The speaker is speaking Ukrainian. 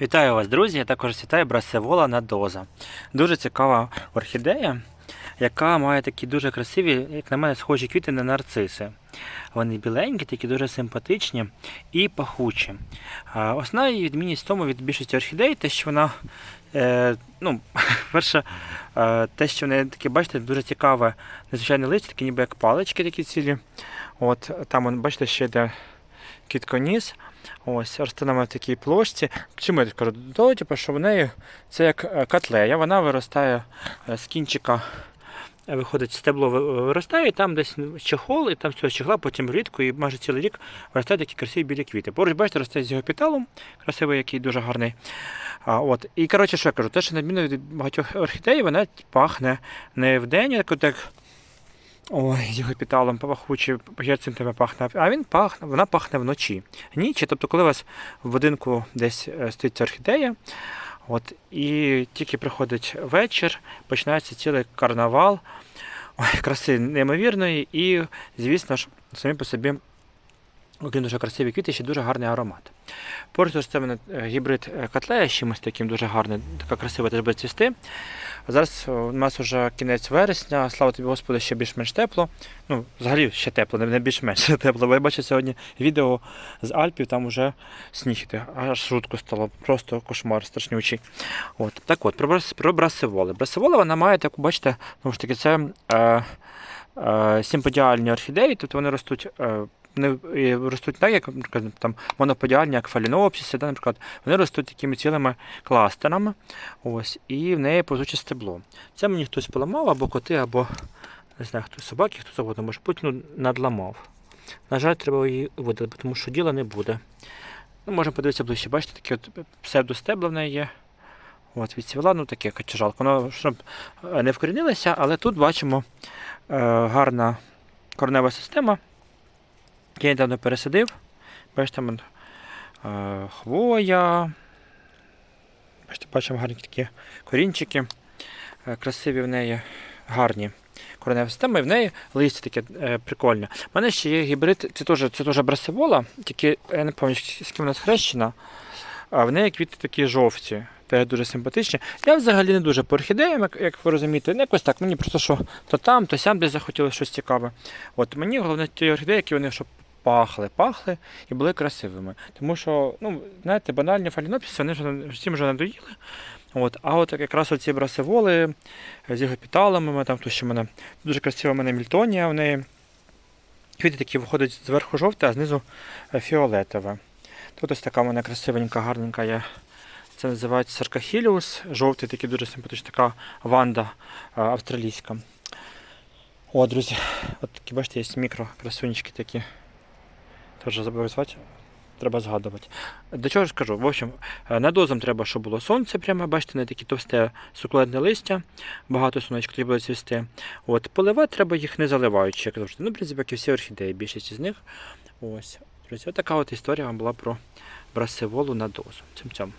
Вітаю вас, друзі! Я також вітаю брасевола надоза. Дуже цікава орхідея, яка має такі дуже красиві, як на мене, схожі квіти на нарциси. Вони біленькі, такі дуже симпатичні і пахучі. Основна її відмінність в тому від більшості орхідей, те, що вона, е, ну, перше, е, те, що в таке, бачите, дуже цікаве незвичайне листя, такі ніби як палички такі цілі. От, там, бачите, ще йде кітконіс. Ось, рослина в такій площці. Чому я так кажу? До типу, що в неї це як е, котлея, вона виростає е, з кінчика, е, виходить, стебло виростає, і там десь чехол, і там з цього чехла потім влітку і майже цілий рік виростають такі красиві білі квіти. Поруч, бачите, росте з його піталом, красивий, який дуже гарний. А, от. І коротше, що я кажу, те, що на від багатьох орхідей, вона пахне не вдень, як Ой, його піталом пахучий, герцем тебе пахне, а він пахне, вона пахне вночі. Ніч, тобто, коли у вас в будинку десь е, стоїть ця орхідея, от, і тільки приходить вечір, починається цілий карнавал, ой, краси неймовірної, і, звісно ж, самі по собі, окрім дуже красиві квіти, ще дуже гарний аромат. Поруч це в мене гібрид котлея з чимось таким дуже гарний, така красива теж буде цвісти. Зараз у нас вже кінець вересня, слава тобі Господи, ще більш-менш тепло. Ну, взагалі ще тепло, не- більш-менш тепло. Бо я бачу сьогодні відео з Альпів, там вже сніг іде. Аж жутко стало, просто кошмар страшнючий. От. Так от, про, про брасиволи. Брасиволи вона має таку, бачите, ну ж таки, це е, е, симподіальні орхідеї, тобто вони ростуть. Е, вони е, ростуть так, як там моноподіальні, як фалінопсиси, да, наприклад, вони ростуть такими цілими кластерами. Ось, і в неї повзуче стебло. Це мені хтось поламав, або коти, або не знаю, хто собаки, хто завгодно, може бути, ну, надламав. На жаль, треба її видалити, тому що діла не буде. Ну, можемо подивитися ближче, бачите, такі от псевдостебла в неї є. От, відцвіла, ну таке качажалка. Воно щоб е, не вкорінилося, але тут бачимо е, гарна коренева система. Я недавно пересадив. Бачите, там е, хвоя. Бачите, бачимо гарні такі корінчики. Е, Красиві в неї, гарні коренева система, і в неї листя таке е, прикольне. У мене ще є гібрид, це теж, це теж брасивола, тільки я не пам'ятаю, з ким вона схрещена. А в неї квіти такі жовті, теж дуже симпатичні. Я взагалі не дуже по орхідеям, як, як ви розумієте. Не якось так. Мені просто що то там, то сям десь захотілося щось цікаве. От мені головне ті орхідеї, які вони щоб пахли, пахли і були красивими. Тому що, ну, знаєте, банальні фалінопіси, вони вже всім вже надоїли. От, а от якраз оці брасиволи з його піталами, там то ще мене дуже красива в мене мільтонія в. Квіти такі виходять зверху жовте, а знизу е, фіолетове. Тут ось така в мене красивенька, гарненька є. Це називається Саркахіліус. Жовтий такий дуже симпатичний, така ванда е, австралійська. О, друзі, от такі, бачите, є мікро красунечки такі. Теж забув звати. Треба згадувати. До чого ж кажу? В общем, е, над дозом треба, щоб було сонце прямо, бачите, не такі товсте сукулентне листя, багато сонечок тоді буде цвісти. От, поливати треба їх не заливаючи, як завжди. Ну, в принципі, як і всі орхідеї, більшість із них. Ось. Друзі, така от історія була про брасиволу на дозу. Цим цьому.